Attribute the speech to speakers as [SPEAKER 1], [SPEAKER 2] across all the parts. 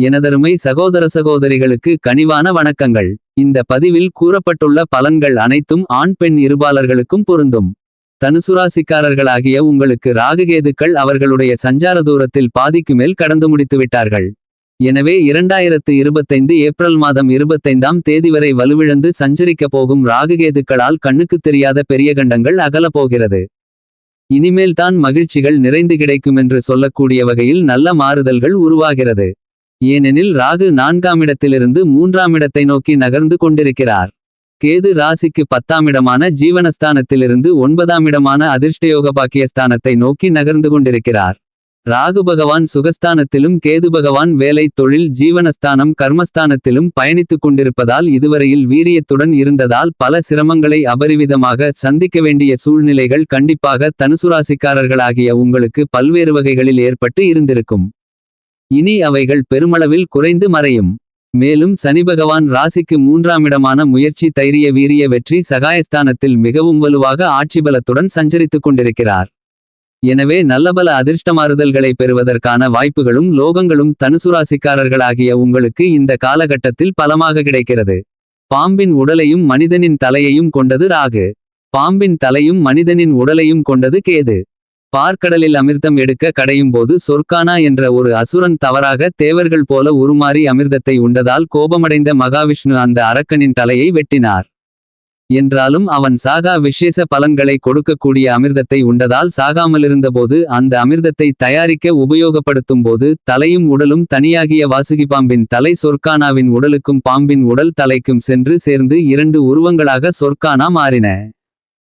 [SPEAKER 1] எனதருமை சகோதர சகோதரிகளுக்கு கனிவான வணக்கங்கள். இந்த பதிவில் கூறப்பட்டுள்ள பலன்கள் அனைத்தும் ஆண் பெண் இருபாலர்களுக்கும் பொருந்தும். தனுசுராசிக்காரர்களாகிய உங்களுக்கு ராககேதுக்கள் அவர்களுடைய சஞ்சார தூரத்தில் பாதிக்கு மேல் கடந்து முடித்து விட்டார்கள். எனவே இரண்டாயிரத்து இருபத்தைந்து ஏப்ரல் மாதம் இருபத்தைந்தாம் தேதி வரை வலுவிழந்து சஞ்சரிக்கப் போகும் ராகுகேதுக்களால் கண்ணுக்குத் தெரியாத பெரிய கண்டங்கள் அகலப் போகிறது. இனிமேல் தான் மகிழ்ச்சிகள் நிறைந்து கிடைக்குமென்று சொல்லக்கூடிய வகையில் நல்ல மாறுதல்கள் உருவாகிறது. ஏனெனில் ராகு நான்காமிடத்திலிருந்து மூன்றாமிடத்தை நோக்கி நகர்ந்து கொண்டிருக்கிறார். கேது ராசிக்கு பத்தாமிடமான ஜீவனஸ்தானத்திலிருந்து ஒன்பதாமிடமான அதிர்ஷ்டயோக பாக்கியஸ்தானத்தை நோக்கி நகர்ந்து கொண்டிருக்கிறார். ராகு பகவான் சுகஸ்தானத்திலும் கேது பகவான் வேலை தொழில் ஜீவனஸ்தானம் கர்மஸ்தானத்திலும் பயணித்துக் கொண்டிருப்பதால் இதுவரையில் வீரியத்துடன் இருந்ததால் பல சிரமங்களை அபரிவிதமாக சந்திக்க வேண்டிய சூழ்நிலைகள் கண்டிப்பாக தனுசுராசிக்காரர்களாகிய உங்களுக்கு பல்வேறு வகைகளில் ஏற்பட்டு இருந்திருக்கும். இனி அவைகள் பெருமளவில் குறைந்து மறையும். மேலும் சனி பகவான் ராசிக்கு மூன்றாமிடமான முயற்சி தைரிய வீரிய வெற்றி சகாயஸ்தானத்தில் மிகவும் வலுவாக ஆட்சி பலத்துடன் சஞ்சரித்துக் கொண்டிருக்கிறார். எனவே நல்லபல அதிர்ஷ்டமாறுதல்களை பெறுவதற்கான வாய்ப்புகளும் லோகங்களும் தனுசுராசிக்காரர்களாகிய உங்களுக்கு இந்த காலகட்டத்தில் பலமாக கிடைக்கிறது. பாம்பின் உடலையும் மனிதனின் தலையையும் கொண்டது ராகு. பாம்பின் தலையும் மனிதனின் உடலையும் கொண்டது கேது. பார்க்கடலில் அமிர்தம் எடுக்க கடையும் போது சொர்க்கானா என்ற ஒரு அசுரன் தவறாக தேவர்கள் போல உருமாறி அமிர்தத்தை உண்டதால் கோபமடைந்த மகாவிஷ்ணு அந்த அரக்கனின் தலையை வெட்டினார். என்றாலும் அவன் சாகா விசேஷ பலன்களை கொடுக்கக்கூடிய அமிர்தத்தை உண்டதால் சாகாமலிருந்தபோது அந்த அமிர்தத்தை தயாரிக்க உபயோகப்படுத்தும் போது தலையும் உடலும் தனியாகிய வாசுகி பாம்பின் தலை சொர்க்கானாவின் உடலுக்கும் பாம்பின் உடல் தலைக்கும் சென்று சேர்ந்து இரண்டு உருவங்களாக சொர்க்கானா மாறின.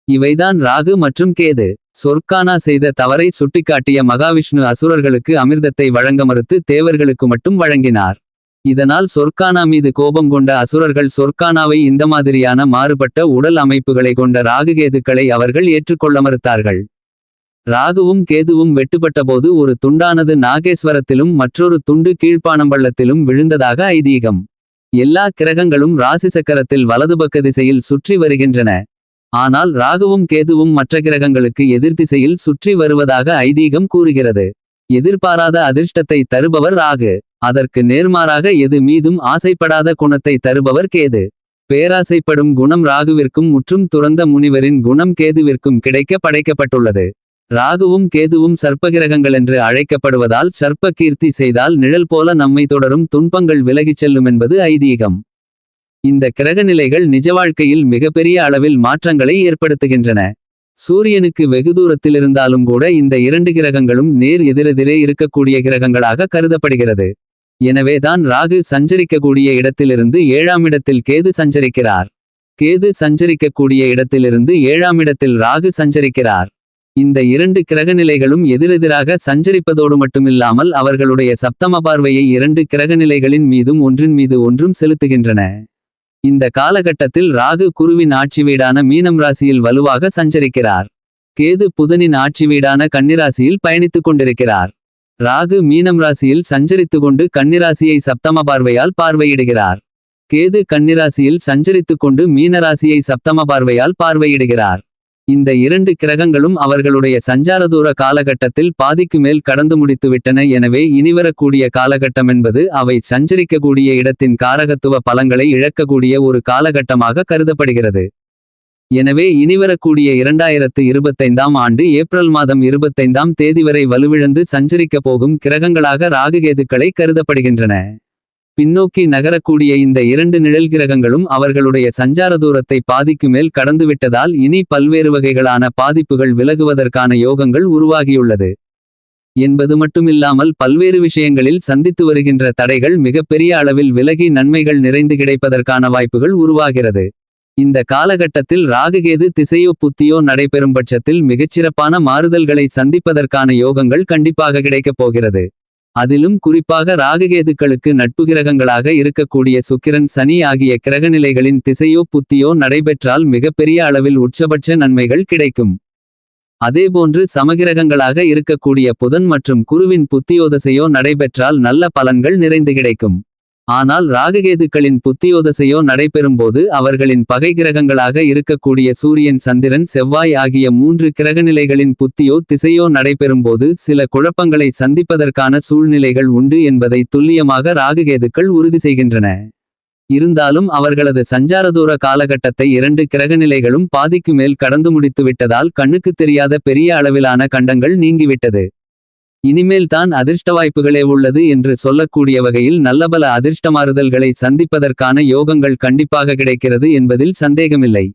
[SPEAKER 1] இவைதான் ராகு மற்றும் கேது. சொர்க்கானா செய்த தவறை சுட்டிக்காட்டிய மகாவிஷ்ணு அசுரர்களுக்கு அமிர்தத்தை வழங்க மறுத்து தேவர்களுக்கு மட்டும் வழங்கினார். இதனால் சொர்க்கானா மீது கோபம் கொண்ட அசுரர்கள் சொர்க்கானாவை இந்த மாதிரியான மாறுபட்ட உடல் அமைப்புகளை கொண்ட ராகுகேதுக்களை அவர்கள் ஏற்றுக்கொள்ள மறுத்தார்கள். ராகுவும் கேதுவும் வெட்டுப்பட்டபோது ஒரு துண்டானது நாகேஸ்வரத்திலும் மற்றொரு துண்டு கீழ்ப்பானம்பள்ளத்திலும் விழுந்ததாக ஐதீகம். எல்லா கிரகங்களும் ராசி சக்கரத்தில் வலது பக்க திசையில் சுற்றி வருகின்றன. ஆனால் ராகுவும் கேதுவும் மற்ற கிரகங்களுக்கு எதிர்த்திசையில் சுற்றி வருவதாக ஐதீகம் கூறுகிறது. எதிர்பாராத அதிர்ஷ்டத்தை தருபவர் ராகு. அதற்கு நேர்மாறாக எது மீதும் ஆசைப்படாத குணத்தை தருபவர் கேது. பேராசைப்படும் குணம் ராகுவிற்கும் முற்றும் துறந்த முனிவரின் குணம் கேதுவிற்கும் கிடைக்க படைக்கப்பட்டுள்ளது. ராகுவும் கேதுவும் சர்ப்பகிரகங்களென்று அழைக்கப்படுவதால் சர்ப்ப கீர்த்தி செய்தால் நிழல் போல நம்மை தொடரும் துன்பங்கள் விலகிச் செல்லுமென்பது ஐதீகம். இந்த கிரகநிலைகள் நிஜ வாழ்க்கையில் மிகப்பெரிய அளவில் மாற்றங்களை ஏற்படுத்துகின்றன. சூரியனுக்கு வெகு தூரத்தில் இருந்தாலும் கூட இந்த இரண்டு கிரகங்களும் நேர் எதிரெதிரே இருக்கக்கூடிய கிரகங்களாக கருதப்படுகிறது. எனவேதான் ராகு சஞ்சரிக்கக்கூடிய இடத்திலிருந்து ஏழாம் இடத்தில் கேது சஞ்சரிக்கிறார். கேது சஞ்சரிக்கக்கூடிய இடத்திலிருந்து ஏழாம் இடத்தில் ராகு சஞ்சரிக்கிறார். இந்த இரண்டு கிரகநிலைகளும் எதிரெதிராக சஞ்சரிப்பதோடு மட்டுமில்லாமல் அவர்களுடைய சப்தம பார்வையை இரண்டு கிரகநிலைகளின் மீதும் ஒன்றின் மீது ஒன்றும் செலுத்துகின்றன. இந்த காலகட்டத்தில் ராகு குருவின் ஆட்சி வீடான மீனம் ராசியில் வலுவாக சஞ்சரிக்கிறார். கேது புதனின் ஆட்சி வீடான கன்னிராசியில் பயணித்துக் கொண்டிருக்கிறார். ராகு மீனம் ராசியில் சஞ்சரித்து கொண்டு கன்னிராசியை சப்தம பார்வையால் பார்வையிடுகிறார். கேது கன்னிராசியில் சஞ்சரித்துக் கொண்டு மீனராசியை சப்தம பார்வையால் பார்வையிடுகிறார். இந்த இரண்டு கிரகங்களும் அவர்களுடைய சஞ்சாரதூர காலகட்டத்தில் பாதிக்கு மேல் கடந்து முடித்துவிட்டன எனவே இனிவரக்கூடிய காலகட்டமென்பது அவை சஞ்சரிக்கக்கூடிய இடத்தின் காரகத்துவ பலங்களை இழக்கக்கூடிய ஒரு காலகட்டமாக கருதப்படுகிறது. எனவே இனிவரக்கூடிய இரண்டாயிரத்து இருபத்தைந்தாம் ஆண்டு ஏப்ரல் மாதம் இருபத்தைந்தாம் தேதி வரை வலுவிழந்து சஞ்சரிக்கப் போகும் கிரகங்களாக ராகுகேதுக்களை கருதப்படுகின்றன. பின்னோக்கி நகரக்கூடிய இந்த இரண்டு நிழல் கிரகங்களும் அவர்களுடைய சஞ்சார தூரத்தை பாதிக்கு மேல் கடந்துவிட்டதால் இனி பல்வேறு வகைகளான பாதிப்புகள் விலகுவதற்கான யோகங்கள் உருவாகியுள்ளது. என்பது மட்டுமில்லாமல் பல்வேறு விஷயங்களில் சந்தித்து வருகின்ற தடைகள் மிகப்பெரிய அளவில் விலகி நன்மைகள் நிறைந்து கிடைப்பதற்கான வாய்ப்புகள் உருவாகிறது. இந்த காலகட்டத்தில் ராகுகேது திசையோ புத்தியோ நடைபெறும் பட்சத்தில் மிகச்சிறப்பான மாறுதல்களை சந்திப்பதற்கான யோகங்கள் கண்டிப்பாக கிடைக்கப் போகிறது. அதிலும் குறிப்பாக ராககேதுக்களுக்கு நட்பு கிரகங்களாக இருக்கக்கூடிய சுக்கிரன் சனி ஆகிய கிரகநிலைகளின் திசையோ புத்தியோ நடைபெற்றால் மிகப்பெரிய அளவில் உச்சபட்ச நன்மைகள் கிடைக்கும். அதேபோன்று சமகிரகங்களாக இருக்கக்கூடிய புதன் மற்றும் குருவின் புத்தியோதசையோ நடைபெற்றால் நல்ல பலன்கள் நிறைந்து கிடைக்கும். ஆனால் ராககேதுக்களின் புத்தியோதசையோ நடைபெறும்போது அவர்களின் பகை கிரகங்களாக இருக்கக்கூடிய சூரியன் சந்திரன் செவ்வாய் ஆகிய மூன்று கிரகநிலைகளின் புத்தியோ திசையோ நடைபெறும்போது சில குழப்பங்களை சந்திப்பதற்கான சூழ்நிலைகள் உண்டு என்பதை துல்லியமாக ராககேதுக்கள் உறுதி செய்கின்றன. இருந்தாலும் அவர்களது சஞ்சாரதூர காலகட்டத்தை இரண்டு கிரகநிலைகளும் பாதிக்கு மேல் கடந்து முடித்துவிட்டதால் கண்ணுக்குத் தெரியாத பெரிய அளவிலான கண்டங்கள் நீங்கிவிட்டது. இனிமேல் தான் அதிர்ஷ்ட வாய்ப்புகளே உள்ளது என்று சொல்லக்கூடிய வகையில் நல்லபல அதிர்ஷ்டமாறுதல்களை சந்திப்பதற்கான யோகங்கள் கண்டிப்பாக கிடைக்கிறது என்பதில் சந்தேகமில்லை.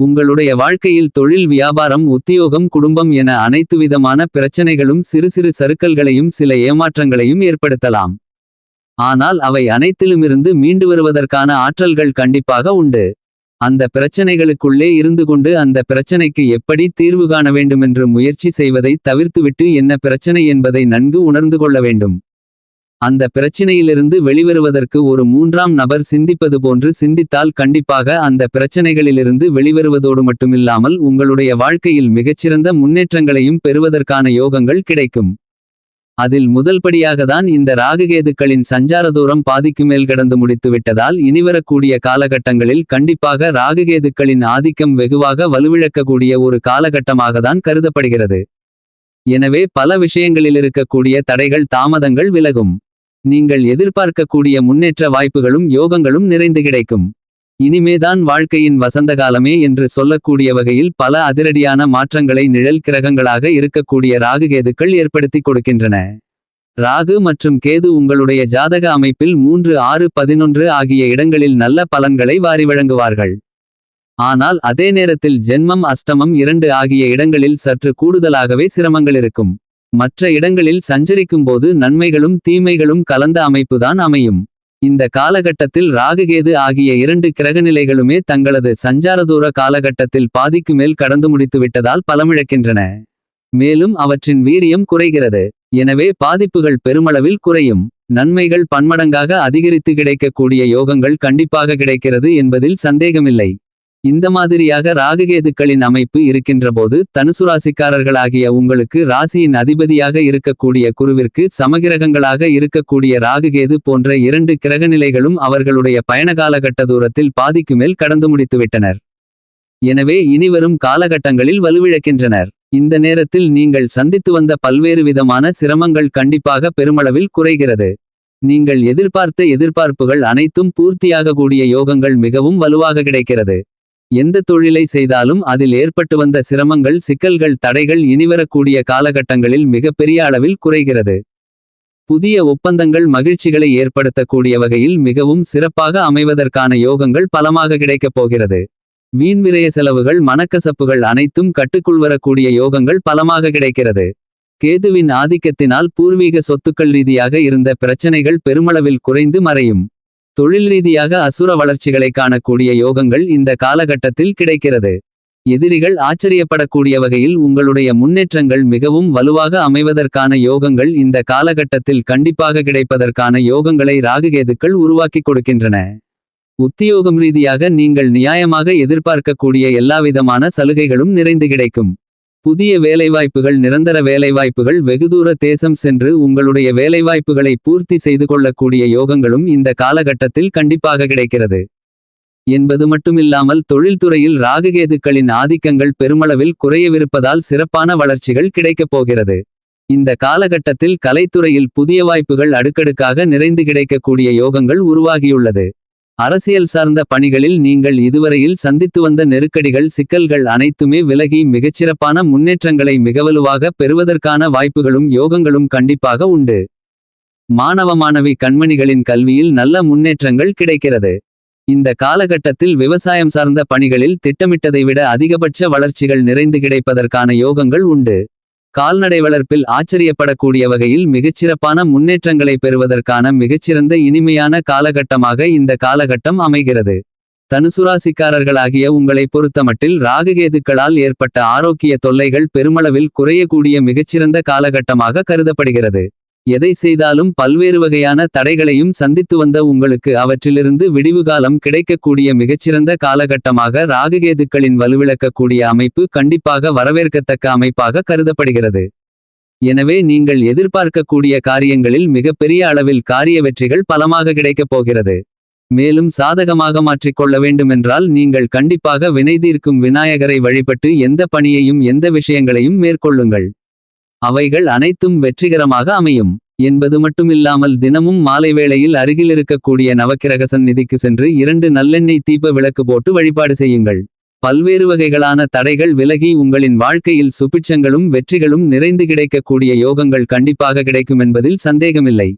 [SPEAKER 1] உங்களுடைய வாழ்க்கையில் தொழில் வியாபாரம் உத்தியோகம் குடும்பம் என அனைத்து விதமான பிரச்சனைகளும் சிறு சிறு சறுக்கல்களையும் சில ஏமாற்றங்களையும் ஏற்படுத்தலாம். ஆனால் அவை அனைத்திலுமிருந்து மீண்டு வருவதற்கான ஆற்றல்கள் கண்டிப்பாக உண்டு. அந்த பிரச்சனைகளுக்குள்ளே இருந்து கொண்டு அந்த பிரச்சனைக்கு எப்படி தீர்வு காண வேண்டுமென்று முயற்சி செய்வதை தவிர்த்துவிட்டு என்ன பிரச்சனை என்பதை நன்கு உணர்ந்து கொள்ள வேண்டும். அந்த பிரச்சினையிலிருந்து வெளிவருவதற்கு ஒரு மூன்றாம் நபர் சிந்திப்பது போன்று சிந்தித்தால் கண்டிப்பாக அந்த பிரச்சனைகளிலிருந்து வெளிவருவதோடு மட்டுமில்லாமல் உங்களுடைய வாழ்க்கையில் மிகச்சிறந்த முன்னேற்றங்களையும் பெறுவதற்கான யோகங்கள் கிடைக்கும். அதில் முதல்படியாக தான் இந்த ராககேதுக்களின் சஞ்சார தூரம் பாதிக்கு மேல் கடந்து முடித்துவிட்டதால் இனிவரக்கூடிய காலகட்டங்களில் கண்டிப்பாக ராககேதுக்களின் ஆதிக்கம் வெகுவாக வலுவிழக்கக்கூடிய ஒரு காலகட்டமாகத்தான் கருதப்படுகிறது. எனவே பல விஷயங்களில் இருக்கக்கூடிய தடைகள் தாமதங்கள் விலகும். நீங்கள் எதிர்பார்க்கக்கூடிய முன்னேற்ற வாய்ப்புகளும் யோகங்களும் நிறைந்து கிடைக்கும். இனிமேதான் வாழ்க்கையின் வசந்த காலமே என்று சொல்லக்கூடிய வகையில் பல அதிரடியான மாற்றங்களை நிழல் கிரகங்களாக இருக்கக்கூடிய ராகுகேதுக்கள் ஏற்படுத்திக் கொடுக்கின்றன. ராகு மற்றும் கேது உங்களுடைய ஜாதக அமைப்பில் மூன்று ஆறு பதினொன்று ஆகிய இடங்களில் நல்ல பலன்களை வாரி வழங்குவார்கள். ஆனால் அதே நேரத்தில் ஜென்மம் அஷ்டமம் இரண்டு ஆகிய இடங்களில் சற்று கூடுதலாகவே சிரமங்கள் இருக்கும். மற்ற இடங்களில் சஞ்சரிக்கும்போது நன்மைகளும் தீமைகளும் கலந்த அமைப்புதான் அமையும். இந்த காலகட்டத்தில் ராகுகேது ஆகிய இரண்டு கிரகநிலைகளுமே தங்களது சஞ்சாரதூர காலகட்டத்தில் பாதிக்கு மேல் கடந்து முடித்துவிட்டதால் பலமிழக்கின்றன. மேலும் அவற்றின் வீரியம் குறைகிறது. எனவே பாதிப்புகள் பெருமளவில் குறையும். நன்மைகள் பன்மடங்காக அதிகரித்து கிடைக்கக்கூடிய யோகங்கள் கண்டிப்பாக கிடைக்கிறது என்பதில் சந்தேகமில்லை. இந்த மாதிரியாக ராககேதுக்களின் அமைப்பு இருக்கின்றபோது தனுசு ராசிக்காரர்களாகிய உங்களுக்கு ராசியின் அதிபதியாக இருக்கக்கூடிய குருவிற்கு சமகிரகங்களாக இருக்கக்கூடிய ராகுகேது போன்ற இரண்டு கிரகநிலைகளும் அவர்களுடைய பயணகாலகட்ட தூரத்தில் பாதிக்கு மேல் கடந்து முடித்துவிட்டனர். எனவே இனிவரும் காலகட்டங்களில் வலுவிழக்கின்றனர். இந்த நேரத்தில் நீங்கள் சந்தித்து வந்த பல்வேறு விதமான சிரமங்கள் கண்டிப்பாக பெருமளவில் குறைகிறது. நீங்கள் எதிர்பார்த்த எதிர்பார்ப்புகள் அனைத்தும் பூர்த்தியாகக்கூடிய யோகங்கள் மிகவும் வலுவாக கிடைக்கிறது. எந்த தொழிலை செய்தாலும் அதில் ஏற்பட்டு வந்த சிரமங்கள் சிக்கல்கள் தடைகள் இனிவரக்கூடிய காலகட்டங்களில் மிகப்பெரிய அளவில் குறைகிறது. புதிய ஒப்பந்தங்கள் மகிழ்ச்சிகளை ஏற்படுத்தக்கூடிய வகையில் மிகவும் சிறப்பாக அமைவதற்கான யோகங்கள் பலமாக கிடைக்கப் போகிறது. வீண்விரய செலவுகள் மனக்கசப்புகள் அனைத்தும் கட்டுக்குள் வரக்கூடிய யோகங்கள் பலமாக கிடைக்கிறது. கேதுவின் ஆதிக்கத்தினால் பூர்வீக சொத்துக்கள் ரீதியாக இருந்த பிரச்சனைகள் பெருமளவில் குறைந்து மறையும். தொழில் ரீதியாக அசுர வளர்ச்சிகளை காணக்கூடிய யோகங்கள் இந்த காலகட்டத்தில் கிடைக்கிறது. எதிரிகள் ஆச்சரியப்படக்கூடிய வகையில் உங்களுடைய முன்னேற்றங்கள் மிகவும் வலுவாக அமைவதற்கான யோகங்கள் இந்த காலகட்டத்தில் கண்டிப்பாக கிடைப்பதற்கான யோகங்களை ராகுகேதுக்கள் உருவாக்கிக் கொடுக்கின்றன. உத்தியோகம் ரீதியாக நீங்கள் நியாயமாக எதிர்பார்க்கக்கூடிய எல்லாவிதமான சலுகைகளும் நிறைந்து கிடைக்கும். புதிய வேலைவாய்ப்புகள் நிரந்தர வேலைவாய்ப்புகள் வெகுதூர தேசம் சென்று உங்களுடைய வேலைவாய்ப்புகளை பூர்த்தி செய்து கொள்ளக்கூடிய யோகங்களும் இந்த காலகட்டத்தில் கண்டிப்பாக கிடைக்கிறது. என்பது மட்டுமில்லாமல் தொழில்துறையில் ராககேதுக்களின் ஆதிக்கங்கள் பெருமளவில் குறையவிருப்பதால் சிறப்பான வளர்ச்சிகள் கிடைக்கப் போகிறது. இந்த காலகட்டத்தில் கலைத்துறையில் புதிய வாய்ப்புகள் அடுக்கடுக்காக நிறைந்து கிடைக்கக்கூடிய யோகங்கள் உருவாகியுள்ளது. அரசியல் சார்ந்த பணிகளில் நீங்கள் இதுவரையில் சந்தித்து வந்த நெருக்கடிகள் சிக்கல்கள் அனைத்துமே விலகி மிகச்சிறப்பான முன்னேற்றங்களை மிகவலுவாக பெறுவதற்கான வாய்ப்புகளும் யோகங்களும் கண்டிப்பாக உண்டு. மாணவ மாணவி கண்மணிகளின் கல்வியில் நல்ல முன்னேற்றங்கள் கிடைக்கிறது. இந்த காலகட்டத்தில் விவசாயம் சார்ந்த பணிகளில் திட்டமிட்டதை விட அதிகபட்ச வளர்ச்சிகள் நிறைந்து கிடைப்பதற்கான யோகங்கள் உண்டு. கால்நடை வளர்ப்பில் ஆச்சரியப்படக்கூடிய வகையில் மிகச்சிறப்பான முன்னேற்றங்களை பெறுவதற்கான மிகச்சிறந்த இனிமையான காலகட்டமாக இந்த காலகட்டம் அமைகிறது. தனுசுராசிக்காரர்களாகிய உங்களை பொறுத்தமட்டில் ராககேதுக்களால் ஏற்பட்ட ஆரோக்கிய தொல்லைகள் பெருமளவில் குறையக்கூடிய மிகச்சிறந்த காலகட்டமாக கருதப்படுகிறது. எதை செய்தாலும் பல்வேறு வகையான தடைகளையும் சந்தித்து வந்த உங்களுக்கு அவற்றிலிருந்து விடிவுகாலம் கிடைக்கக்கூடிய மிகச்சிறந்த காலகட்டமாக ராகுகேதுக்களின் வலுவிழக்கக்கூடிய அமைப்பு கண்டிப்பாக வரவேற்கத்தக்க அமைப்பாக கருதப்படுகிறது. எனவே நீங்கள் எதிர்பார்க்கக்கூடிய காரியங்களில் மிகப்பெரிய அளவில் காரிய வெற்றிகள் பலமாக கிடைக்கப் போகிறது. மேலும் சாதகமாக மாற்றிக்கொள்ள வேண்டுமென்றால் நீங்கள் கண்டிப்பாக வினைதீர்க்கும் விநாயகரை வழிபட்டு எந்த பணியையும் எந்த விஷயங்களையும் மேற்கொள்ளுங்கள். அவைகள் அனைத்தும் வெற்றிகரமாக அமையும். என்பது மட்டுமில்லாமல் தினமும் மாலை வேளையில் அருகிலிருக்கக்கூடிய நவக்கிரக சந்நிதிக்கு சென்று இரண்டு நல்லெண்ணெய் தீப விளக்கு போட்டு வழிபாடு செய்யுங்கள். பல்வேறு வகைகளான தடைகள் விலகி உங்களின் வாழ்க்கையில் சுபிட்சங்களும் வெற்றிகளும் நிறைந்து கிடைக்கக்கூடிய யோகங்கள் கண்டிப்பாக கிடைக்கும் என்பதில் சந்தேகமில்லை.